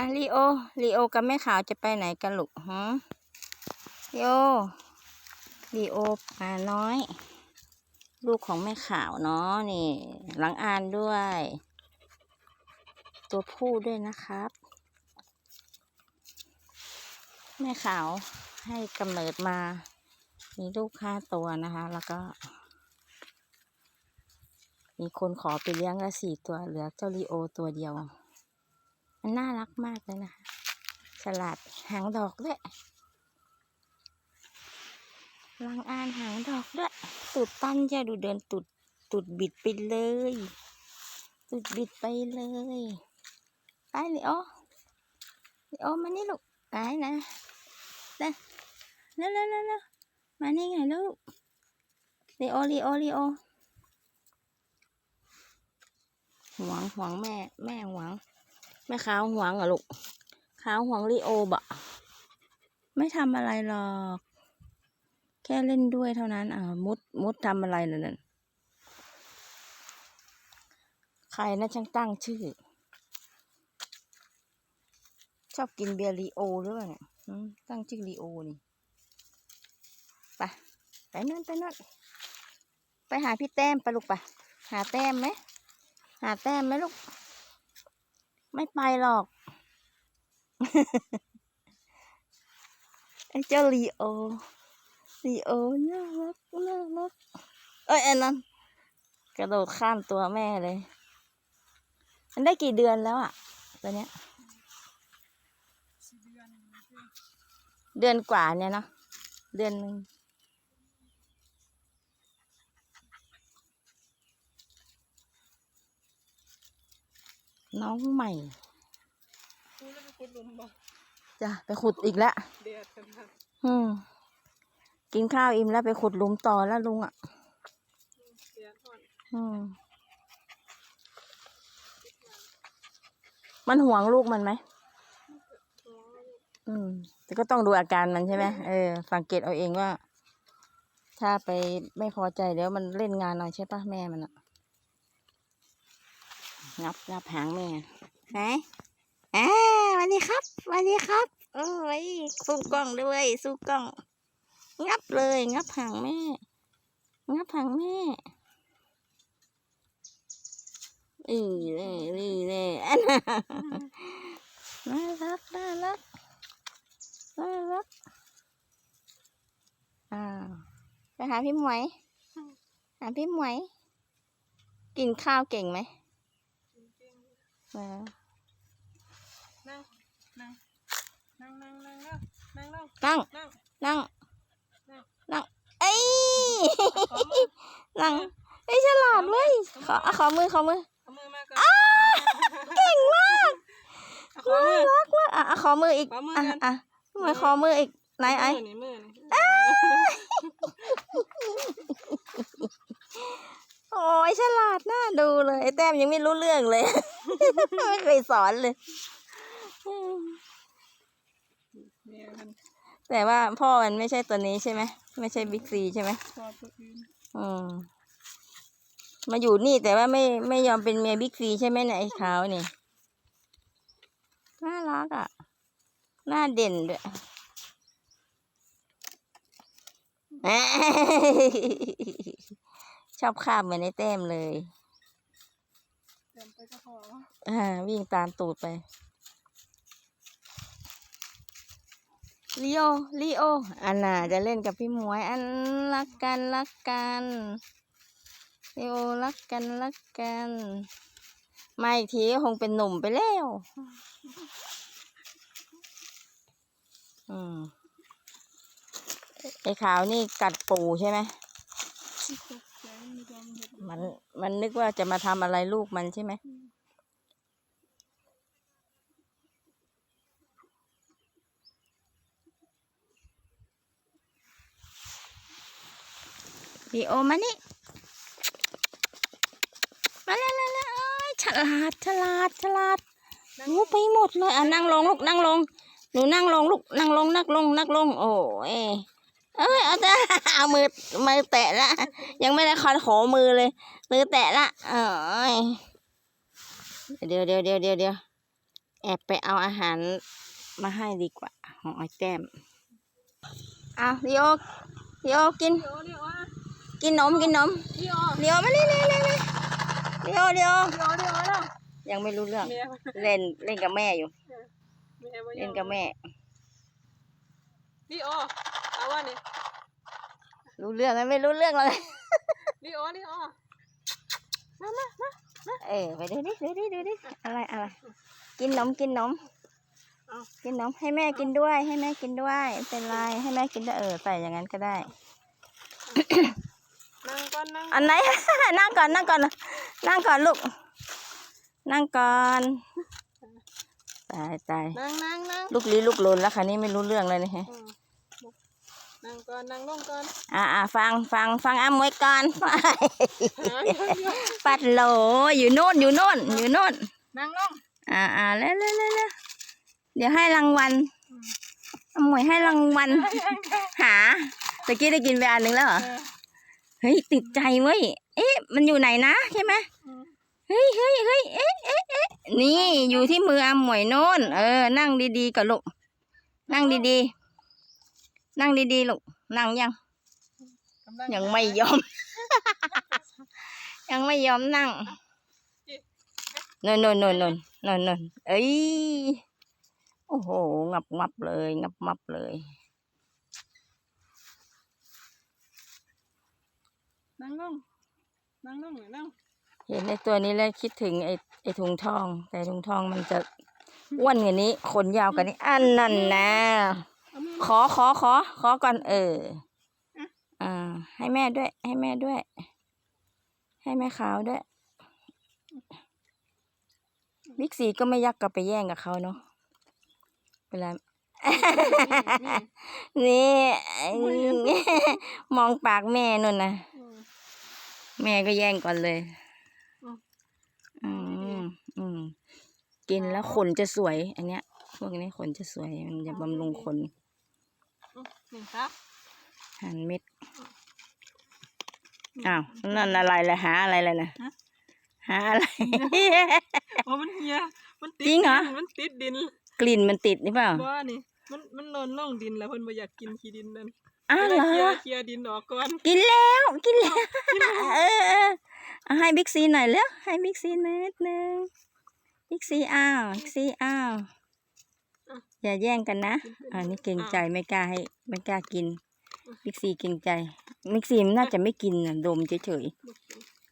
มาลีโอลีโอกับแม่ขาวจะไปไหนกันลูกฮะลีโอลีโอปลาน้อย ลูกของแม่ขาวเนาะนี่ หลังอ่านด้วย ตัวผู้ด้วยนะครับ แม่ขาวให้กำเนิดมา มีลูกห้าตัวนะคะ แล้วก็ มีคนขอไปเลี้ยงละสี่ตัวเหลือเจ้าลีโอตัวเดียว มันน่ารักมากเลยนะคะฉลาดหางดอกด้วยลังอานหางดอกด้วยตูดตั้นจะดูเดินตูดตูดบิดไปเลยตูดบิดไปเลยไปเลยโอเลยโอมานี่ลูกไปนะเร็วเร็วเร็วเร็วมานี่ไงลูกเลโอเลโอเลโอหวงหวงแม่แม่หวง แม่ขาวหวงเหรอลูกขาวหวงลีโอบะไม่ทำอะไรหรอก แค่เล่นด้วยเท่านั้นอ่ามุดมุดทำอะไรนั่นนะใครนะช่างตั้งชื่อ ชอบกินเบียร์ลีโอหรือเปล่าเนี่ยตั้งชื่อลีโอนี่ไปไปนั่นไปนั่นไปหาพี่แต้มไปลูกไปหาแต้มไหมหาแต้มไหมลูก ไม่ไปหรอก ไอ้เจ้าลีโอลีโอน่ารักน่ารักเอ้ยอันนั้นกระโดดข้ามตัวแม่เลย มันได้กี่เดือนแล้วอะตัวเนี้ย เดือนกว่าเนี่ยเนาะเดือนหนึ่ง น้องใหม่กูแล้วไปขุดหลุมบ่จ้ะไปขุดอีกแล้วเดือดกันค่ะอืมกินข้าวอิ่มแล้วไปขุดหลุมต่อแล้วลุงอะเดือดทอดอืมมันห่วงลูกมันไหม อืม แต่ก็ต้องดูอาการมันใช่ไหมเออ สังเกตเอาเองว่า ถ้าไปไม่พอใจแล้วมันเล่นงานหน่อยใช่ปะแม่มันอะ งับงับหางแม่ไหนอ่าวันนี้ครับ วันนี้ครับ โอ้ยสู้กล้องด้วยสู้กล้อง งับเลย งับหางแม่ งับหางแม่อือเลยนี่เลยอันน่ารักน่ารักน่ารักอ่าวไปหาพี่หมวยหาพี่หมวยกินข้าวเก่งไหมจ ริงเออๆนั่งนั่งนั่งนั่งนั่งนั่งนั่งนั่งนั่งนั่งนั่งนั่งนั่งเอ้ยขอมือนั่งเอ้ยฉลาดเว้ยขออะขอมือขอมือเอามือมาก่อนเก่งมากขอมือรักมากอะอะขอมืออีกขอมืออะกันอะทำไมขอมืออีกไหนไอ้มือนี่มือนี่ โอ้ยฉลาดน่าดูเลยไอ้แต้มยังไม่รู้เรื่องเลย ไม่เคยสอนเลยอืมเนี่ยมันแต่ว่าพ่อมันไม่ใช่ตัวนี้ใช่ไหมไม่ใช่บิ๊กซีใช่ไหมชอบตัวอื่นอืมมาอยู่นี่แต่ว่าไม่ไม่ยอมเป็นเมียบิ๊กซีใช่ไหมเนี่ยไอ้ขาวนี่น่ารักอะหน้าเด่นด้วย ชอบคาบเหมือนไอ้แต้มเลยเดินไปก็พออ่าวิ่งตามตูดไปลีโอลีโอ อันน่ะจะเล่นกับพี่หมวย อันรักกันรักกันลีโอรักกันรักกัน มาอีกทีก็คงเป็นหนุ่มไปแล้ว อืมไอ้ขาวนี่กัดปูใช่ไหมที่ตกใจไม่ยอ มันมันนึกว่าจะมาทำอะไรลูกมันใช่ไหมลีโอมานี่ มาแล้วแล้วแล้วเอ้ยฉลาดฉลาดฉลาดรู้ไปหมดเลยอะนั่งลงลูกนั่งลง หนูนั่งลงลูกนั่งลงนั่งลงนั่งลง โอ้ย เอ้ยเอาแต่เอามือมือแตะละ ยังไม่ได้คอนขอมือเลย มือแตะละเอ้ยเดี๋ยวเดี๋ยวเดี๋ยวเดี๋ยวเดี๋ยวแอบไปเอาอาหารมาให้ดีกว่า ของไอ้แก้มเอาลีโอลีโอกินเดี๋ยวเดี๋ยวอะกินนมกินนมเดี๋ยวลีโอมานี่นี่นี่นี่ลีโอลีโอเดี๋ยวเดี๋ยวแล้วยังไม่รู้เรื่องแม่เล่นเล่นกับแม่อยู่แม่บ่เล่นกับแม่ดิโอเอา ว่านี่รู้เรื่องไหมไม่รู้เรื่องเลยดิโอดิโอมามามาเออไปดูดิดูดิดูดิอะไรอะไรกินนมกินนมเอากินนมให้แม่กินด้วย ให้แม่กินด้วยไม่เป็นไรให้แม่กินด้วยเออใส่อย่างนั้นก็ได้นั่งก่อนนั่งอันไหนนั่งก่อนนั่งก่อนนั่งก่อนลูกนั่งก่อนตายตายนั่งนั่งนั่งลูกลี้ลูกลนแล้วค่ะนี่ไม่รู้เรื่องเลยนี่ฮะอืม นั่งก่อนนั่งลงก่อนอ่าอ่าฟังฟังฟังอามวยก่อนหาเดี๋ยวเดี๋ยวปัดโหลอยู่โน่นอยู่โน่นอยู่โน่นนั่งลงอ่าอ่าเร็วเร็วเร็วเร็วเดี๋ยวให้รางวัลอามวยให้รางวัลหาตะกี้ได้กินไปอันหนึ่งแล้วเหรอเออเฮ้ยติดใจเว้ยเอ๊ะ มันอยู่ไหนนะใช่ไหมอืมเฮ้ยเฮ้ยเฮ้ยเอ๊ะเอ๊ะเอ๊ะนี่อยู่ที่มืออามวยโน่นเออ นั่งดีๆก่อนลูกนั่งดีๆ นั่งดีๆลูกนั่งยังกำลัยังไม่ยอม ยังไม่ยอมนั่งนนนนนนนนนเอ้ยโอ้โหงับงับเลย งับงับเลยนั่งลงนั่งลงหน่อยนั่งเห็นไอ้ตัวนี้แล้วคิดถึงไอ้ไอ้ถุงทอง แต่ถุงทองมันจะอ้วนกว่านี้ขนยาวกว่านี้อันนั่นนะเอามือ ขอขอขอ ขอก่อนเอออ่า ให้แม่ด้วย ให้แม่ด้วย ให้แม่ขาวด้วยบิ๊กซีก็ไม่ยักกลับไปแย่งกับเขาเนาะเวลานี่มองปากแม่นุ่นนะแม่ก็แย่งก่อนเลย อืมอืมกินแล้วขนจะสวย อันเนี้ย พวกนี้ขนจะสวย มันจะบำรุงขน นึ่งครับหันเม็ดอ้าวนั่นอะไรเลยหาอะไรเลยนะฮะหาอะไร โอ้มันเหียมันติดจริงเหรอ ดินมันติดดินกลิ่นมันติดนี่เปล่าว่านี่ มันมันหล่นลงดินแล้วเพิ่นบ่อยากกินขี้ดินนั่นอ้าวเหรเคลียอร์เคลียร์ดินออกก่อนกินแล้วกินแล้วเออเออเอาให้บิ๊กซีหน่อยแล้วให้บิ๊กซีนิดนึงบิ๊กซีอ้าวบิ๊กซีอ้าว อย่าแย่งกันนะอันนี้เกรงใจไม่กล้าให้ไม่กล้ากินบิ๊กซีเกรงใจบิ๊กซีมันน่าจะไม่กินน่ะดมเฉยบ่กิน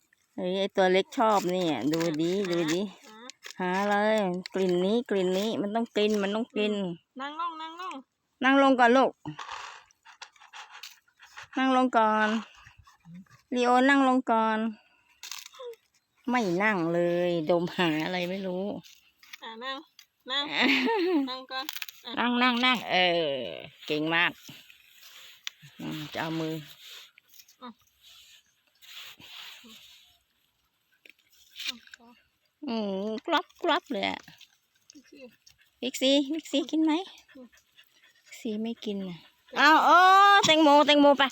ๆเฮ้ยไอตัวเล็กชอบนี่อะดูดิดูดิอะหาเลย กลิ่นนี้กลิ่นนี้มันต้องกินมันต้องกิน นั่งลงนั่งลงนั่งลงก่อนลูก นั่งลงก่อนลีโอนั่งลงก่อน ไม่นั่งเลย ดมหาอะไรไม่รู้ อะนั่ง นั่ง นั่งก่อน นั่งนั่งนั่งเออ เก่งมากอืมจะเอามือ อืมกรอบกรอบเลยอะวิกซีวิกซีกินไหมวิกซีไม่กินนะเอาโอ้แตงโมแตงโมไป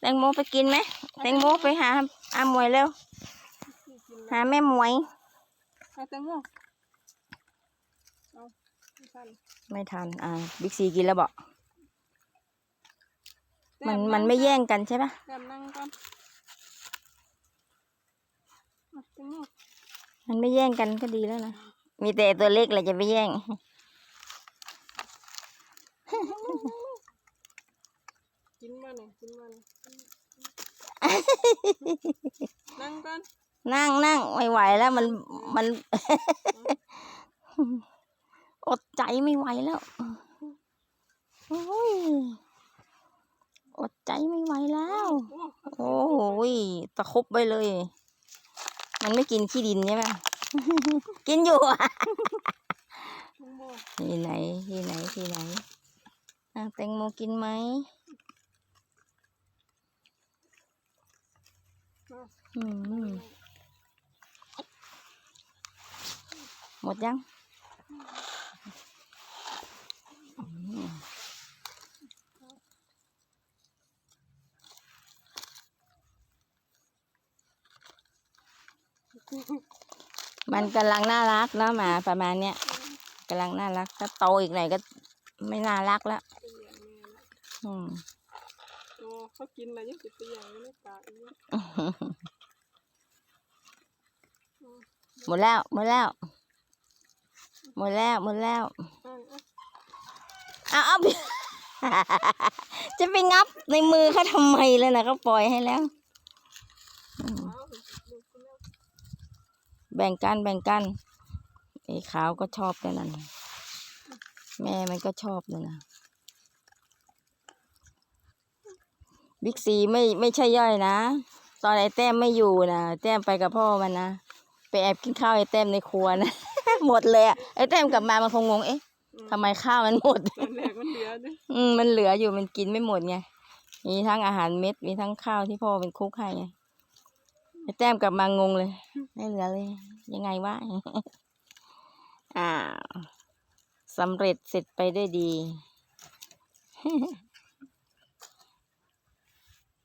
แตงโมไปกินไหมแตงโมไปหาอามวยเร็ว หาแม่หมวยเอาแตงโมเอาไม่ ทันไม่ทัน อ่า บิ๊กซีกินแล้วบอกมันแต้มันไม่แย่งกันใช่ปะแต้มนั่งก่อนเอาแตงโมมันไม่แย่งกันก็ดีแล้วนะ มีแต่ตัวเล็กแหละจะไปแย่ง กินมาหน่อยกินมาหน่อยนั่งก่อน นั่งนั่งไม่ไหวแล้วมันมัน อดใจไม่ไหวแล้วโอ้ยอดใจไม่ไหวแล้ว โอ้โหตะคบไปเลย มันไม่กินขี้ดินใช่ไหมกินอยู่ที่ไหนที่ไหนที่ไหนแตงโมกินไหมหมดยัง มันกำลังน่ารักเนาะหมาประมาณเนี้ยกำลังน่ารัก ถ้าโตอีกหน่อยก็ไม่น่ารักแล้วไปเลี้ยงแม่ละอืมโอ้เขากินอะไรยังสิไปเลี้ยงอยู่ในป่าอีกเนี่ยอืมหมดแล้ว หมดแล้ว หมดแล้ว หมดแล้วอะอะเอาเอา จะไปงับในมือเขาทำไมเลยนะก็ปล่อยให้แล้ว เอาดูกันแล้ว แบ่งกันแบ่งกันไอ้ขาวก็ชอบด้วยนั่นน่ะแม่มันก็ชอบเลยนะบิ๊กซีไม่ไม่ใช่ย่อยนะ ตอนไอ้แต้มไม่อยู่นะแต้มไปกับพ่อมันนะไปแอบกินข้าวไอ้แต้มในครัวนะหมดเลยอะไอ้แต้มกลับมามันคงงงเอ๊ะอืมทำไมข้าวมันหมดตอนแรกมันเหลือเด้อืมมันเหลืออยู่มันกินไม่หมดไงมีทั้งอาหารเม็ดมีทั้งข้าวที่พ่อเป็นคุกให้ไงไอ้ แต้มกลับมางงเลย ไม่เหลือเลย ยังไงวะ อ่าวสำเร็จเสร็จไปได้วยดี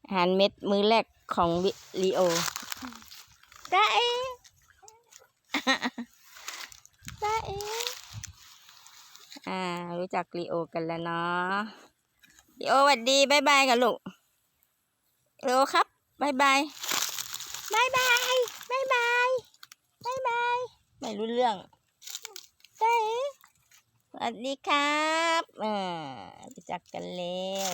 อาหารเม็ดมื้อแรกของวิลีโอ ได้เองได้เองอ่า รู้จักลีโอกันแล้วเนาะลีโอสวัสดีบายบายกันลูกลีโอครับบายบาย บายบายบายบายบายบายไม่รู้เรื่องได้เองสวัสดีครับอ่ารู้จักกันแล้ว